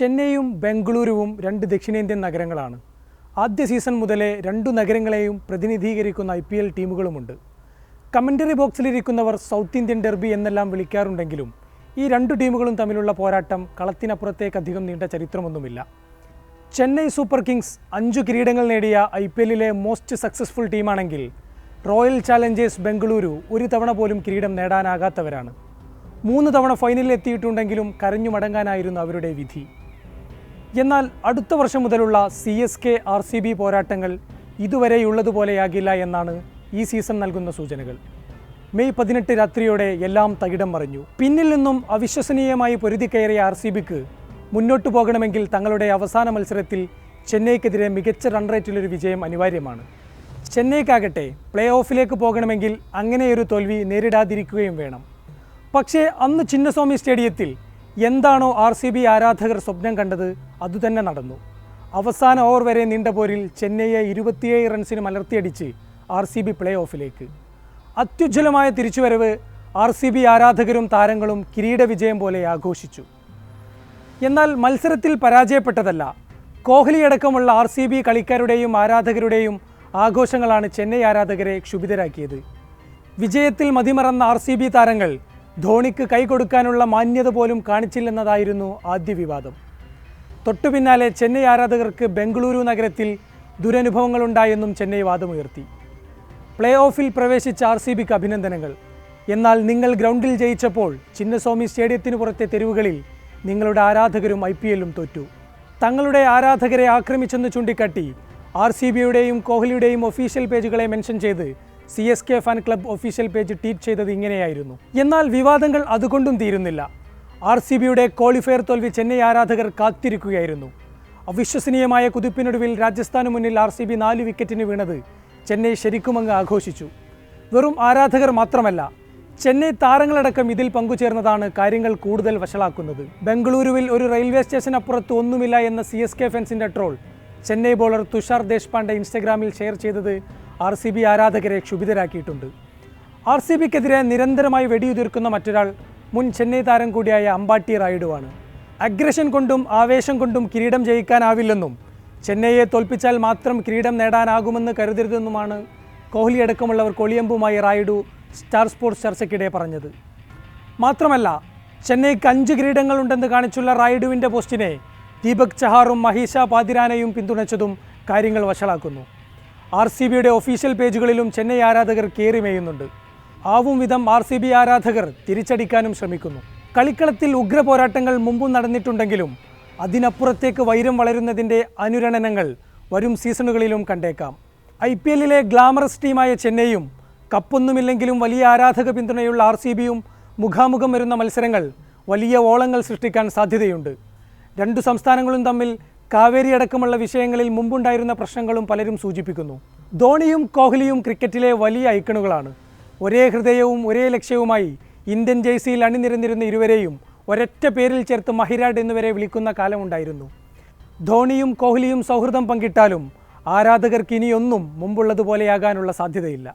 ചെന്നൈയും ബംഗളൂരുവും രണ്ട് ദക്ഷിണേന്ത്യൻ നഗരങ്ങളാണ്. ആദ്യ സീസൺ മുതലേ രണ്ടു നഗരങ്ങളെയും പ്രതിനിധീകരിക്കുന്ന ഐ പി എൽ ടീമുകളുമുണ്ട്. കമന്ററി ബോക്സിലിരിക്കുന്നവർ സൗത്ത് ഇന്ത്യൻ ഡെർബി എന്നെല്ലാം വിളിക്കാറുണ്ടെങ്കിലും ഈ രണ്ടു ടീമുകളും തമ്മിലുള്ള പോരാട്ടം കളത്തിനപ്പുറത്തേക്ക് അധികം നീണ്ട ചരിത്രമൊന്നുമില്ല. ചെന്നൈ സൂപ്പർ കിങ്സ് അഞ്ചു കിരീടങ്ങൾ നേടിയ ഐ പി എല്ലിലെ മോസ്റ്റ് സക്സസ്ഫുൾ ടീമാണെങ്കിൽ റോയൽ ചാലഞ്ചേഴ്സ് ബംഗളൂരു ഒരു തവണ പോലും കിരീടം നേടാനാകാത്തവരാണ്. മൂന്ന് തവണ ഫൈനലിൽ എത്തിയിട്ടുണ്ടെങ്കിലും കരഞ്ഞു മടങ്ങാനായിരുന്നു അവരുടെ വിധി. എന്നാൽ അടുത്ത വർഷം മുതലുള്ള C S K R C B പോരാട്ടങ്ങൾ ഇതുവരെയുള്ളതുപോലെയാകില്ല എന്നാണ് ഈ സീസൺ നൽകുന്ന സൂചനകൾ. മെയ് പതിനെട്ട് രാത്രിയോടെ എല്ലാം തകിടം മറിഞ്ഞു. പിന്നിൽ നിന്നും അവിശ്വസനീയമായി പൊരുതി കയറിയ ആർ സി ബിക്ക് മുന്നോട്ടു പോകണമെങ്കിൽ തങ്ങളുടെ അവസാന മത്സരത്തിൽ ചെന്നൈക്കെതിരെ മികച്ച റൺ റേറ്റിലൊരു വിജയം അനിവാര്യമാണ്. ചെന്നൈക്കാകട്ടെ പ്ലേ ഓഫിലേക്ക് പോകണമെങ്കിൽ അങ്ങനെയൊരു തോൽവി നേരിടാതിരിക്കുകയും വേണം. പക്ഷേ അന്ന് ചിന്നസ്വാമി സ്റ്റേഡിയത്തിൽ എന്താണോ ആർ ആരാധകർ സ്വപ്നം കണ്ടത് അതുതന്നെ നടന്നു. അവസാന ഓവർ വരെ നീണ്ട പോരിൽ ചെന്നൈയെ ഇരുപത്തിയേഴ് റൺസിന് മലർത്തിയടിച്ച് ആർ സി ബി പ്ലേ ഓഫിലേക്ക് അത്യുജ്വലമായ തിരിച്ചുവരവ് ആർ സി ബി ആരാധകരും താരങ്ങളും കിരീട വിജയം പോലെ ആഘോഷിച്ചു. എന്നാൽ മത്സരത്തിൽ പരാജയപ്പെട്ടതല്ല കോഹ്ലി അടക്കമുള്ള ആർ സി ബി കളിക്കാരുടെയും ആരാധകരുടെയും ആഘോഷങ്ങളാണ് ചെന്നൈ ആരാധകരെ ക്ഷുഭിതരാക്കിയത്. വിജയത്തിൽ മതിമറന്ന ആർ സി ബി താരങ്ങൾ ധോണിക്ക് കൈ കൊടുക്കാനുള്ള മാന്യത പോലും കാണിച്ചില്ലെന്നതായിരുന്നു ആദ്യ വിവാദം. തൊട്ടു പിന്നാലെ ചെന്നൈ ആരാധകർക്ക് ബംഗളൂരു നഗരത്തിൽ ദുരനുഭവങ്ങളുണ്ടായെന്നും ചെന്നൈ വാദമുയർത്തി. പ്ലേ ഓഫിൽ പ്രവേശിച്ച ആർ സി ബിക്ക് അഭിനന്ദനങ്ങൾ. എന്നാൽ നിങ്ങൾ ഗ്രൗണ്ടിൽ ജയിച്ചപ്പോൾ ചിന്നസ്വാമി സ്റ്റേഡിയത്തിന് പുറത്തെ തെരുവുകളിൽ നിങ്ങളുടെ ആരാധകരും ഐ പി എല്ലും തോറ്റു. തങ്ങളുടെ ആരാധകരെ ആക്രമിച്ചെന്ന് ചൂണ്ടിക്കാട്ടി ആർ സി ബിയുടെയും കോഹ്ലിയുടെയും ഒഫീഷ്യൽ പേജുകളെ മെൻഷൻ ചെയ്ത് C S K fan club official page tweet ചെയ്തത് ഇങ്ങനെയായിരുന്നു. എന്നാൽ വിവാദങ്ങൾ അതുകൊണ്ടും തീരുന്നില്ല. ആർ സി ബിയുടെ ക്വാളിഫയർ തോൽവി ചെന്നൈ ആരാധകർ കാത്തിരിക്കുകയായിരുന്നു. അവിശ്വസനീയമായ കുതിപ്പിനൊടുവിൽ രാജസ്ഥാന് മുന്നിൽ ആർ സി ബി നാല് വിക്കറ്റിന് വീണത് ചെന്നൈ ശരിക്കുമങ്ങ് ആഘോഷിച്ചു. വെറും ആരാധകർ മാത്രമല്ല ചെന്നൈ താരങ്ങളടക്കം ഇതിൽ പങ്കുചേർന്നതാണ് കാര്യങ്ങൾ കൂടുതൽ വഷളാക്കുന്നത്. ബംഗളൂരുവിൽ ഒരു റെയിൽവേ സ്റ്റേഷൻ അപ്പുറത്ത് ഒന്നുമില്ല എന്ന സി എസ് കെ ഫെൻസിന്റെ ട്രോൾ ചെന്നൈ ബോളർ തുഷാർ ദേശ്പാണ്ഡെ ഇൻസ്റ്റഗ്രാമിൽ ഷെയർ ചെയ്തത് ആർ സി ബി ആരാധകരെ ക്ഷുഭിതരാക്കിയിട്ടുണ്ട്. ആർ സി ബിക്കെതിരെ നിരന്തരമായി വെടിയുതിർക്കുന്ന മറ്റൊരാൾ മുൻ ചെന്നൈ താരം കൂടിയായ അമ്പാട്ടി റായിഡുവാണ് അഗ്രഷൻ കൊണ്ടും ആവേശം കൊണ്ടും കിരീടം ജയിക്കാനാവില്ലെന്നും ചെന്നൈയെ തോൽപ്പിച്ചാൽ മാത്രം കിരീടം നേടാനാകുമെന്ന് കരുതരുതെന്നുമാണ് കോഹ്ലി അടക്കമുള്ളവർ കൊളിയമ്പുമായി റായിഡു സ്റ്റാർ സ്പോർട്സ് ചർച്ചയ്ക്കിടെ പറഞ്ഞത്. മാത്രമല്ല ചെന്നൈക്ക് അഞ്ച് കിരീടങ്ങളുണ്ടെന്ന് കാണിച്ചുള്ള റായിഡുവിന്റെ പോസ്റ്റിനെ ദീപക് ചഹാറും മഹീഷ പാതിരാനയും പിന്തുണച്ചതും കാര്യങ്ങൾ വഷളാക്കുന്നു. ആർ സി ബിയുടെ ഒഫീഷ്യൽ പേജുകളിലും ചെന്നൈ ആരാധകർ കയറിമേയുന്നുണ്ട് ആവും വിധം ആർ സി ബി ആരാധകർ തിരിച്ചടിക്കാനും ശ്രമിക്കുന്നു. കളിക്കളത്തിൽ ഉഗ്ര പോരാട്ടങ്ങൾ മുമ്പും നടന്നിട്ടുണ്ടെങ്കിലും അതിനപ്പുറത്തേക്ക് വൈരം വളരുന്നതിന്റെ അനുരണനങ്ങൾ വരും സീസണുകളിലും കണ്ടേക്കാം. ഐ പി എല്ലിലെ ഗ്ലാമറസ് ടീമായ ചെന്നൈയും കപ്പൊന്നുമില്ലെങ്കിലും വലിയ ആരാധക പിന്തുണയുള്ള ആർ സി ബിയും മുഖാമുഖം വരുന്ന മത്സരങ്ങൾ വലിയ ഓളങ്ങൾ സൃഷ്ടിക്കാൻ സാധ്യതയുണ്ട്. രണ്ടു സംസ്ഥാനങ്ങളും തമ്മിൽ കാവേരി അടക്കമുള്ള വിഷയങ്ങളിൽ മുമ്പുണ്ടായിരുന്ന പ്രശ്നങ്ങളും പലരും സൂചിപ്പിക്കുന്നു. ധോണിയും കോഹ്ലിയും ക്രിക്കറ്റിലെ വലിയ ഐക്കണുകളാണ്. ഒരേ ഹൃദയവും ഒരേ ലക്ഷ്യവുമായി ഇന്ത്യൻ ജേഴ്സിയിൽ അണിനിരന്നിരുന്ന ഇരുവരെയും ഒരൊറ്റ പേരിൽ ചേർത്ത് മഹിരാഡ് എന്നുവരെ വിളിക്കുന്ന കാലമുണ്ടായിരുന്നു. ധോണിയും കോഹ്ലിയും സൗഹൃദം പങ്കിട്ടാലും ആരാധകർക്ക് ഇനിയൊന്നും മുമ്പുള്ളതുപോലെയാകാനുള്ള സാധ്യതയില്ല.